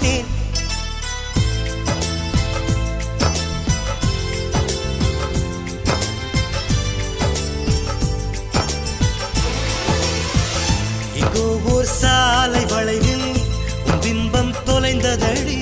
மாட்டேன். எங்கோ ஓர் சாலை வளைவில் பிம்பம் தொலைந்ததடி.